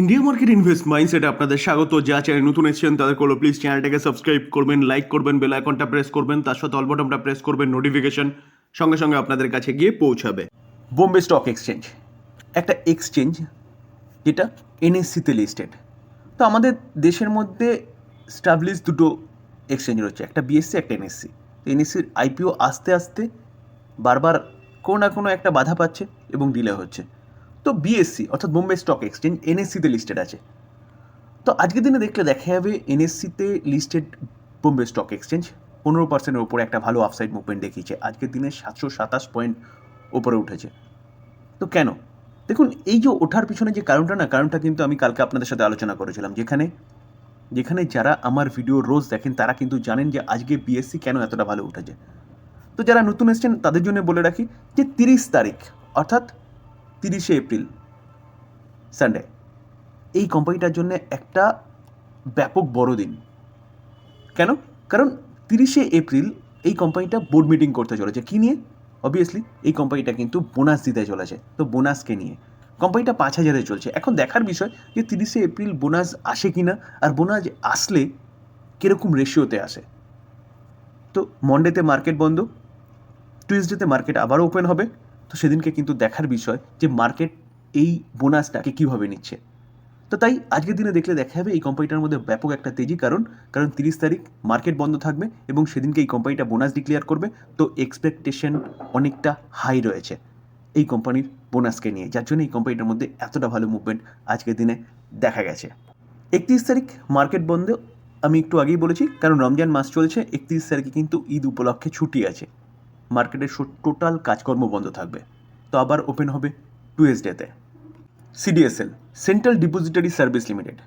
India market invest মাইন্ডসেটে আপনাদের স্বাগত। যা চ্যানেল নতুন এসেছেন, তাদের করল প্লিজ চ্যানেলটাকে সাবস্ক্রাইব করবেন লাইক করবেন বেল আইকনটা প্রেস করবেন, তার সাথে অল বটনটা প্রেস করবেন নোটিফিকেশন সঙ্গে সঙ্গে আপনাদের কাছে গিয়ে পৌঁছাবে। বোম্বে স্টক এক্সচেঞ্জ একটা এক্সচেঞ্জ যেটা এনএসসিতে লিস্টেড তো আমাদের দেশের মধ্যে স্টাবলিশ দুটো এক্সচেঞ্জ রয়েছে, একটা বিএসসি একটা এনএসসি এনএসসির আইপিও আস্তে আস্তে বারবার কোনো না কোনো একটা বাধা পাচ্ছে এবং ডিলে হচ্ছে। তো বিএসসি অর্থাৎ বোম্বে স্টক এক্সচেঞ্জ এনএসসিতে লিস্টেড আছে। তো আজকের দিনে দেখলে দেখা যাবে এনএসসিতে লিস্টেড বোম্বে স্টক এক্সচেঞ্জ পনেরো পার্সেন্টের উপরে একটা ভালো আফসাইড মুভমেন্ট দেখিয়েছে। আজকের দিনে সাতশো সাতাশ পয়েন্ট উপরে উঠেছে। তো কেন? দেখুন, এই যে ওঠার পিছনে যে কারণটা না, কারণটা কিন্তু আমি কালকে আপনাদের সাথে আলোচনা করেছিলাম। যেখানে যেখানে যারা আমার ভিডিও রোজ দেখেন, তারা কিন্তু জানেন যে আজকে বিএসসি কেন এতটা ভালো উঠেছে। তো যারা নতুন এসছেন, তাদের জন্য বলে রাখি যে তিরিশ তারিখ, অর্থাৎ তিরিশে এপ্রিল সানডে এই কোম্পানিটার জন্য একটা ব্যাপক বড় দিন। কেন? কারণ তিরিশে এপ্রিল এই কোম্পানিটা বোর্ড মিটিং করতে চলেছে। কী নিয়ে? অবভিয়াসলি এই কোম্পানিটা কিন্তু বোনাস দিতে চলেছে। তো বোনাসকে নিয়ে? কোম্পানিটা পাঁচ হাজারে চলছে। এখন দেখার বিষয় যে তিরিশে এপ্রিল বোনাস আসে কি না আর বোনাস আসলে কীরকম রেশিওতে আসে। তো মন্ডেতে মার্কেট বন্ধ টুইসডেতে মার্কেট আবারও ওপেন হবে। তো সেদিনকে কিন্তু দেখার বিষয় যে মার্কেট এই বোনাসটাকে কীভাবে নিচ্ছে। তো তাই আজকের দিনে দেখলে দেখা যাবে এই কোম্পানিটার মধ্যে ব্যাপক একটা তেজি, কারণ কারণ তিরিশ তারিখ মার্কেট বন্ধ থাকবে এবং সেদিনকে এই কোম্পানিটা বোনাস ডিক্লেয়ার করবে। তো এক্সপেকটেশন অনেকটা হাই রয়েছে এই কোম্পানির বোনাসকে নিয়ে, যার জন্য এই কোম্পানিটার মধ্যে এতটা ভালো মুভমেন্ট আজকের দিনে দেখা গেছে। একত্রিশ তারিখ মার্কেট বন্ধ আমি একটু আগেই বলেছি, কারণ রমজান মাস চলছে, একত্রিশ তারিখে কিন্তু ঈদ উপলক্ষে ছুটি আছে। মার্কেটের টোটাল কাজকর্ম বন্ধ থাকবে। তো আবার ওপেন হবে টুয়েসডেতে। CDSL, central depository service limited.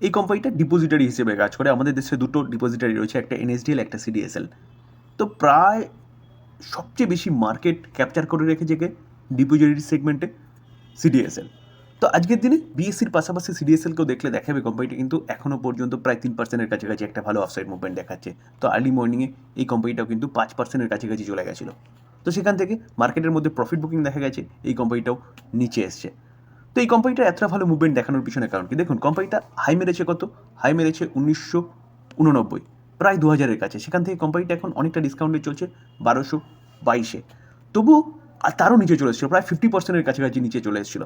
এই কোম্পানিটা ডিপোজিটারি হিসেবে কাজ করে। আমাদের দেশে দুটো ডিপোজিটারি রয়েছে, একটা এনএসডিএল, একটা সিডিএসএল। তো প্রায় সবচেয়ে বেশি মার্কেট ক্যাপচার করে রেখেছে ডিপোজিটারি সেগমেন্টে সিডিএসএল। তো আজকের দিনে বিএসসির পাশাপাশি সিডিএসএলকেও দেখলে দেখাবে কোম্পানিটা কিন্তু এখনও পর্যন্ত প্রায় তিন পার্সেন্টের কাছাকাছি একটা ভালো অফসাইড মুভমেন্ট দেখাচ্ছে। তো আর্লি মর্নিংয়ে এই কোম্পানিটাও কিন্তু পাঁচ পার্সেন্টের কাছাকাছি চলে গেছিল। তো সেখান থেকে মার্কেটের মধ্যে প্রফিট বুকিং দেখা গেছে, এই কোম্পানিটাও নিচে এসছে। তো এই কোম্পানিটা এতটা ভালো মুভমেন্ট দেখানোর পিছনে কারণ কি? দেখুন কোম্পানিটা হাই মেরেছে কত? হাই মেরেছে উনিশশো উননব্বই, প্রায় দু হাজারের কাছে। সেখান থেকে কোম্পানিটা এখন অনেকটা ডিসকাউন্টে চলছে, বারোশো বাইশে। তবু আর তারও নিচে চলে এসেছিল, প্রায় ফিফটি পার্সেন্টের কাছাকাছি নিচে চলে এসেছিল।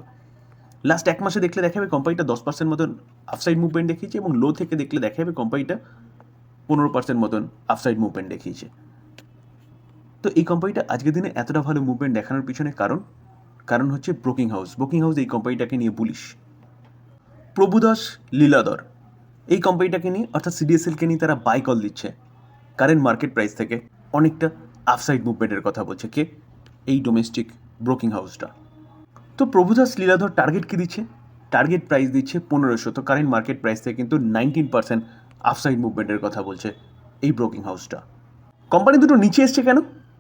লাস্ট এক মাসে দেখলে দেখা যাবে কোম্পানিটা দশ পার্সেন্ট মতন আফসাইড মুভমেন্ট দেখিয়েছে এবং লো থেকে দেখলে দেখা যাবে কোম্পানিটা পনেরো পার্সেন্ট মতন আফসাইড মুভমেন্ট দেখিয়েছে। তো এই কোম্পানিটা আজকের দিনে এতটা ভালো মুভমেন্ট দেখানোর পিছনে কারণ কারণ হচ্ছে ব্রোকিং হাউস ব্রোকিং হাউস এই কোম্পানিটাকে নিয়ে বুলিশ প্রভুদাস লীলাধর, এই কোম্পানিটাকে নিয়ে অর্থাৎ সিডিএসএলকে নিয়ে তারা বাই কল দিচ্ছে। কারেন্ট মার্কেট প্রাইস থেকে অনেকটা আফসাইড মুভমেন্টের কথা বলছে। কে? এই ডোমেস্টিক ব্রোকিং হাউসটা তো প্রভুদাস লীলাধর টার্গেট কি দিচ্ছে? টার্গেট প্রাইস দিচ্ছে পনেরোশো। তো কারেন্ট মার্কেট প্রাইস থেকে কিন্তু নাইনটিন পার্সেন্ট আফসাইড মুভমেন্টের কথা বলছে এই ব্রোকিং হাউসটা কোম্পানি দুটো নিচে এসছে কেন?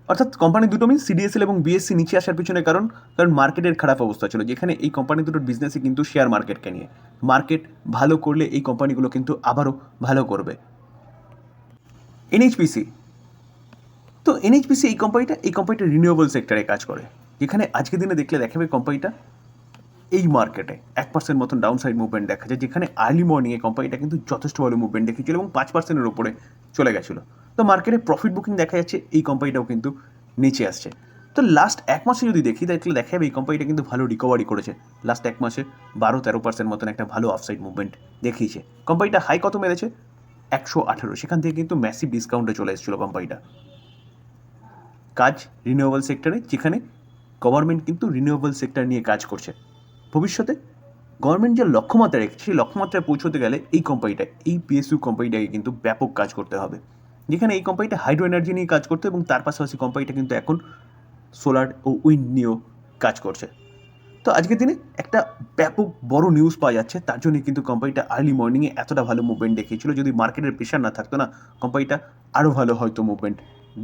অর্থাৎ কোম্পানি দুটো মিন সিডিএসএল এবং বিএসসি নিচে আসার পিছনে কারণ কারণ মার্কেটের খারাপ অবস্থা ছিল। যেখানে এই কোম্পানি দুটোর বিজনেসই কিন্তু শেয়ার মার্কেটকে নিয়ে। মার্কেট ভালো করলে এই কোম্পানিগুলো কিন্তু আবারও ভালো করবে। এনএইচপিসি তো এনএইচপিসি এই কোম্পানিটা এই কোম্পানিটা রিনিউয়েবল সেক্টরে কাজ করে। যেখানে আজকের দিনে দেখলে দেখাবে কোম্পানিটা এই মার্কেটে এক পার্সেন্ট মতন ডাউন সাইড মুভমেন্ট দেখা যায়, যেখানে আর্লি মর্নিংয়ে কোম্পানিটা কিন্তু যথেষ্ট ভালো মুভমেন্ট দেখিয়েছিল এবং পাঁচ পার্সেন্টের ওপরে চলে গেছিল। তো মার্কেটে প্রফিট বুকিং দেখা যাচ্ছে, এই কোম্পানিটাও কিন্তু নিচে আসছে। তো লাস্ট এক মাসে যদি দেখি তাহলে দেখা যাবে এই কোম্পানিটা কিন্তু ভালো রিকভারি করেছে। লাস্ট এক মাসে বারো তেরো পার্সেন্ট মতন একটা ভালো আফসাইড মুভমেন্ট দেখিয়েছে। কোম্পানিটা হাই কত মেরেছে? একশো আঠেরো। সেখান থেকে কিন্তু ম্যাসিভ ডিসকাউন্টে চলে এসেছিল কোম্পানিটা কাজ রিনিউয়েবল সেক্টরে যেখানে গভর্নমেন্ট কিন্তু রিনিউয়েবল সেক্টর নিয়ে কাজ করছে। ভবিষ্যতে গভর্নমেন্ট যে লক্ষ্যমাত্রা রেখেছে, সেই লক্ষ্যমাত্রায় পৌঁছতে গেলে এই কোম্পানিটা এই পিএসইউ কোম্পানিটাকে কিন্তু ব্যাপক কাজ করতে হবে। যেখানে এই কোম্পানিটা হাইড্রো এনার্জি নিয়ে কাজ করতো এবং তার পাশাপাশি কোম্পানিটা কিন্তু এখন সোলার ও উইন্ড নিয়েও কাজ করছে। তো আজকের দিনে একটা ব্যাপক বড় নিউজ পাওয়া যাচ্ছে। তার জন্য কিন্তু কোম্পানিটা আর্লি মর্নিংয়ে এতটা ভালো মুভমেন্ট দেখিয়েছিল। যদি মার্কেটের প্রেশার না থাকতো না কোম্পানিটা আরও ভালো হয়তো মুভমেন্ট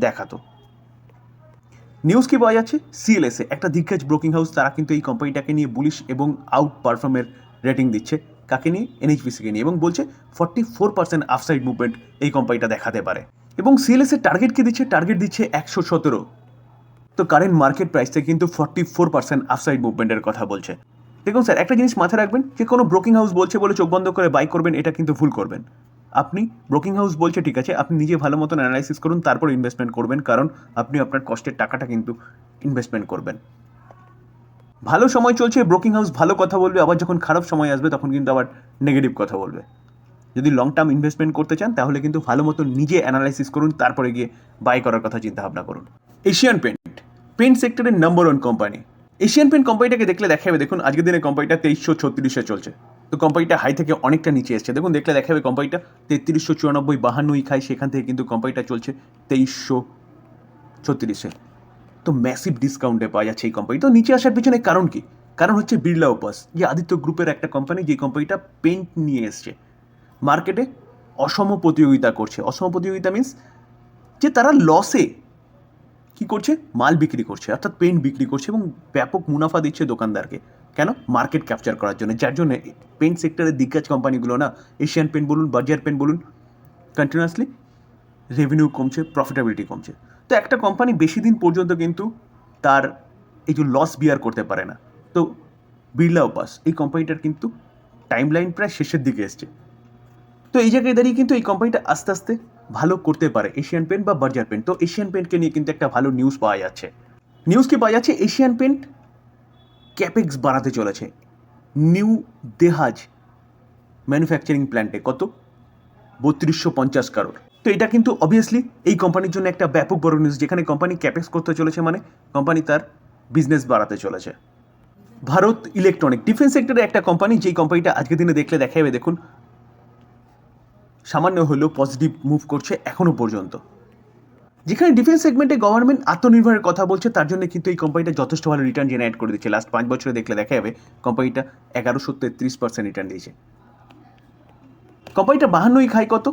দেখাতো। নিউজ কি পাওয়া যাচ্ছে? সিএলএসএ একটা দিগ্গজ ব্রোকিং হাউস তারা কিন্তু এই কোম্পানিটাকে নিয়ে বুলিশ এবং আউট পারফর্মের রেটিং দিচ্ছে। কাকে নিয়ে? এনএইচপিসিকে নিয়ে। এবং বলছে forty four percent upside movement এই কোম্পানিটা দেখাতে পারে। এবং সিএলএসএ টার্গেট কি দিচ্ছে? টার্গেট দিচ্ছে একশো সতেরো। তো কারেন্ট মার্কেট প্রাইস থেকে কিন্তু ফর্টি ফোর পার্সেন্ট আফসাইড মুভমেন্টের কথা বলছে। দেখুন স্যার একটা জিনিস মাথায় রাখবেন, যে কোনো ব্রোকিং হাউস বলছে বলে চোখ বন্ধ করে বাই করবেন, এটা কিন্তু ভুল করবেন। আপনি ব্রোকিং হাউস বলছে, ঠিক আছে, আপনি নিজে ভালো মতন অ্যানালাইসিস করুন, তারপর ইনভেস্টমেন্ট করবেন, কারণ আপনি আপনার কষ্টের টাকাটা কিন্তু ইনভেস্টমেন্ট করবেন। ভালো সময় চলছে ব্রোকিং হাউস ভালো কথা বলবে, আবার যখন খারাপ সময় আসবে, তখন কিন্তু আবার নেগেটিভ কথা বলবে। যদি লং টার্ম ইনভেস্টমেন্ট করতে চান, তাহলে কিন্তু ভালো মতো নিজে অ্যানালাইসিস করুন, তারপরে গিয়ে বাই করার কথা চিন্তা ভাবনা করুন। এশিয়ান পেন্ট পেন্ট সেক্টরের number one company Asian paint কোম্পানিটাকে দেখলে দেখাবে, দেখুন, আজকের দিনে কোম্পানিটা তেইশশো ছত্রিশে চলছে। তো কোম্পানিটা হাই থেকে অনেকটা নিচে এসছে। দেখুন, দেখলে দেখাবে কোম্পানিটা তেত্রিশশো চুরানব্বই, বাহান্নই খায় সেখান থেকে কিন্তু কোম্পানিটা চলছে তেইশশো ছত্রিশে। তো ম্যাসিভ ডিসকাউন্টে পাওয়া যাচ্ছে এই কোম্পানি তো নিচে আসার পিছনে কারণ কি? কারণ হচ্ছে বিড়লা উপাস যে আদিত্য গ্রুপের একটা কোম্পানি যে কোম্পানিটা পেন্ট নিয়ে এসছে। মার্কেটে অসম প্রতিযোগিতা করছে। অসম প্রতিযোগিতা মিন্স যে তারা লসে কি করছে? মাল বিক্রি করছে, অর্থাৎ পেন্ট বিক্রি করছে এবং ব্যাপক মুনাফা দিচ্ছে দোকানদারকে। কেন? মার্কেট ক্যাপচার করার জন্য। যার জন্য পেন্ট সেক্টরের দিগ্গজ কোম্পানিগুলো না এশিয়ান পেন্ট বলুন বার্জার পেন্ট বলুন কন্টিনিউয়াসলি রেভিনিউ কমছে প্রফিটেবিলিটি কমছে। তো একটা কোম্পানি বেশি দিন পর্যন্ত কিন্তু তার এই যে লস বিয়ার করতে পারে না। তো বিড়লা উপাস এই কোম্পানিটার কিন্তু টাইম লাইন প্রায় শেষের দিকে এসছে। তো এই জায়গায় দাঁড়িয়ে কিন্তু এই কোম্পানিটা আস্তে আস্তে ভালো করতে পারে এশিয়ান পেন্ট বা বার্জার পেন্ট তো এশিয়ান পেন্টকে নিয়ে কিন্তু একটা ভালো নিউজ পাওয়া যাচ্ছে। নিউজ কি পাওয়া যাচ্ছে? এশিয়ান পেন্ট ক্যাপেক্স বাড়াতে চলেছে। নিউ দেহাজ ম্যানুফ্যাকচারিং প্ল্যান্টে কত? বত্রিশশো পঞ্চাশ কারোর তো এটা কিন্তু অবভিয়াসলি এই কোম্পানির জন্য একটা ব্যাপক বড় নিউজ যেখানে কোম্পানি ক্যাপেক্স করতে চলেছে মানে কোম্পানি তার বিজনেস বাড়াতে চলেছে। ভারত ইলেকট্রনিক ডিফেন্স সেক্টরে একটা কোম্পানি যেই কোম্পানিটা আজকের দিনে দেখলে দেখা যাবে দেখুন সামান্য হলেও পজিটিভ মুভ করছে এখনও পর্যন্ত। যেখানে ডিফেন্স সেগমেন্টে গভর্নমেন্ট আত্মনির্ভরের কথা বলছে, তার জন্য কিন্তু এই কোম্পানিটা যথেষ্ট ভালো রিটার্ন জেনারেট করে দিচ্ছে। লাস্ট পাঁচ বছরে দেখলে দেখা যাবে কোম্পানিটা এগারোশো তেত্রিশ পার্সেন্ট রিটার্ন দিয়েছে। কোম্পানিটা বাহান্নই খায় কত?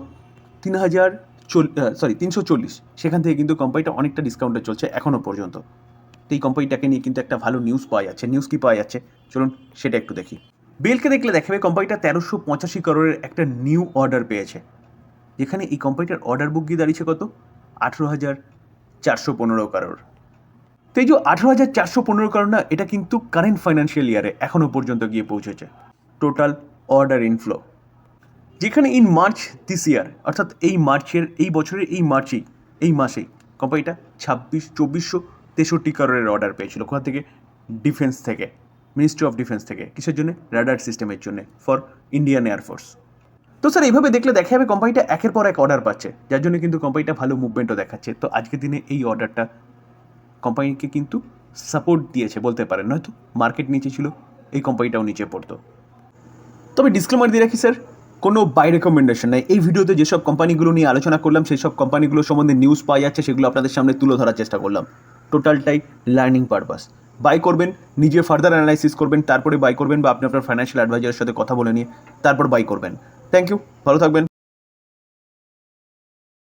তিন হাজার সরি তিনশো চল্লিশ। সেখান থেকে কিন্তু কোম্পানিটা অনেকটা ডিসকাউন্টে চলছে এখনও পর্যন্ত। এই কোম্পানিটাকে নিয়ে কিন্তু একটা ভালো নিউজ পাওয়া যাচ্ছে নিউজ কি পাওয়া যাচ্ছে? চলুন সেটা একটু দেখি। বেলকে দেখলে দেখাবে কোম্পানিটা তেরোশো পঁচাশি করোড়ের একটা নিউ অর্ডার পেয়েছে। যেখানে এই কোম্পানিটার অর্ডার বুক গিয়ে দাঁড়িয়েছে কত? আঠেরো হাজার চারশো পনেরো কারোর তো এই যে আঠেরো হাজার চারশো পনেরো কারোর না, এটা কিন্তু কারেন্ট ফাইন্যান্সিয়াল ইয়ারে এখনও পর্যন্ত গিয়ে পৌঁছেছে। টোটাল অর্ডার ইনফ্লো যেখানে ইন মার্চ দিস ইয়ার অর্থাৎ এই মার্চের, এই বছরের, এই মার্চেই, এই মাসেই কোম্পানিটা ছাব্বিশ, চব্বিশশো তেষট্টি কারোরের অর্ডার পেয়েছিল। কোথা থেকে? ডিফেন্স থেকে। মিনিস্ট্রি অফ ডিফেন্স থেকে, কিসের জন্য? রাডার সিস্টেমের জন্য ফর ইন্ডিয়ান এয়ারফোর্স তো স্যার এইভাবে দেখলে দেখা যাবে কোম্পানিটা একের পর এক অর্ডার পাচ্ছে, যার জন্য কিন্তু কোম্পানিটা ভালো মুভমেন্টও দেখাচ্ছে। তো আজকের দিনে এই অর্ডারটা কোম্পানিকে কিন্তু সাপোর্ট দিয়েছে বলতে পারেন, নয়তো মার্কেট নিচে ছিল, এই কোম্পানিটাও নিচে পড়তো। তবে ডিসক্লেমার দিয়ে রাখি স্যার কোনো বাই রেকমেন্ডেশন নেই। এই ভিডিওতে যেসব কোম্পানিগুলো নিয়ে আলোচনা করলাম সেই সব কোম্পানিগুলো সম্বন্ধে নিউজ পাওয়া যাচ্ছে, সেগুলো আপনাদের সামনে তুলে ধরার চেষ্টা করলাম। টোটালটাই লার্নিং পারপাস বাই করবেন, নিজে ফার্দার অ্যানালাইসিস করবেন, তারপরে বাই করবেন বা আপনি আপনার ফাইন্যান্সিয়াল অ্যাডভাইজারের সাথে কথা বলে নিয়ে তারপর বাই করবেন। থ্যাংক ইউ ভালো থাকবেন।